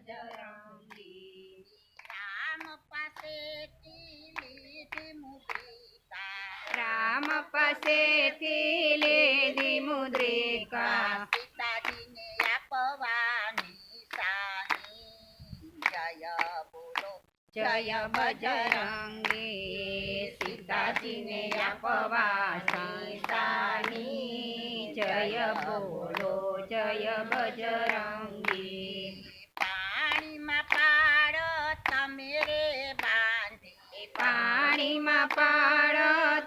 બજરંગી રામ પાસેથી લીધી મુદ્રિકા રામ પાસેથી લીધી મુદ્રિકા સીતાજીને આપવાની સાની જય બોલો જય બજરંગી સીતાજીને આપવા સીતાની જય બોલો જય બજરંગી પાણીમાં પાડ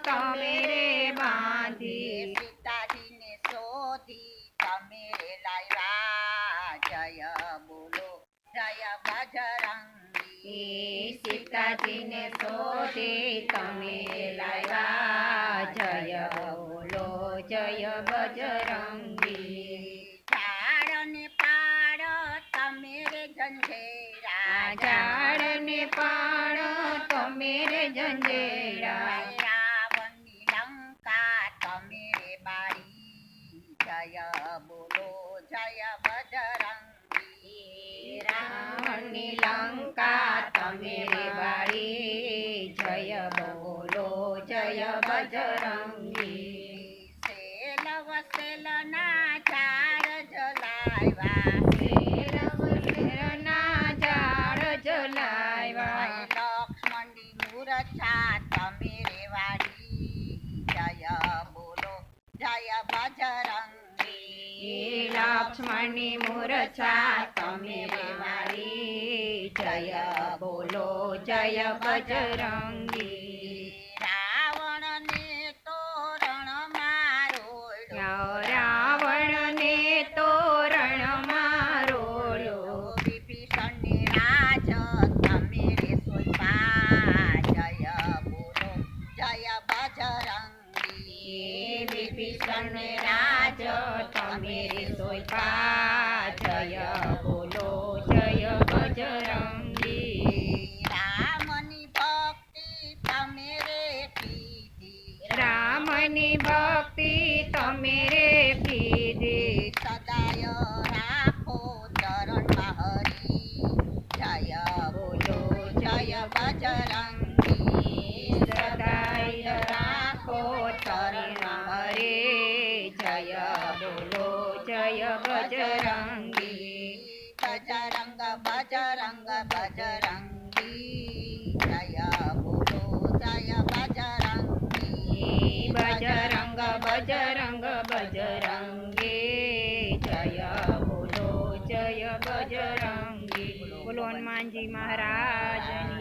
તમે રે બાંધી. સીતાજીને શોધી તમે રે લાવ્યા. જય બોલો જય બજરંગી. સીતાજીને શોધી તમે લાવ્યા. જય બોલો જય બજરંગી જંજેરા રાવણની લંકા તમે બાળી જય બોલો જય બજરંગી. રાવણની લંકા તમે બાળી જય બોલો જય બજરંગી સેલ વસેલના ઝાડ જલાવ્યા શેરના ઝાડ જલાવ્યા મૂર્છા તમે રેવાડી. જય બોલો જય બજરંગી લક્ષ્મણી મૂર્છા, તમે રેવાડી. જય બોલો, જય બજરંગી. બજરંગી વિભીષણ રાજ તમે રે સોયપા જય બોલો જય બજરંગી રામની ભક્તિ તમે રે કીધી રામની ભક્તિ તમે રે પીધી. સદાય રાખો ચરણમાં હરી. જય બોલો, જય બજરંગી જય બજરંગી બજરંગ બજરંગ બજરંગી જય બોલો જય બજરંગી બજરંગ બજરંગ બજરંગી જય બોલો જય બજરંગી બોલો હનુમાનજી મહારાજ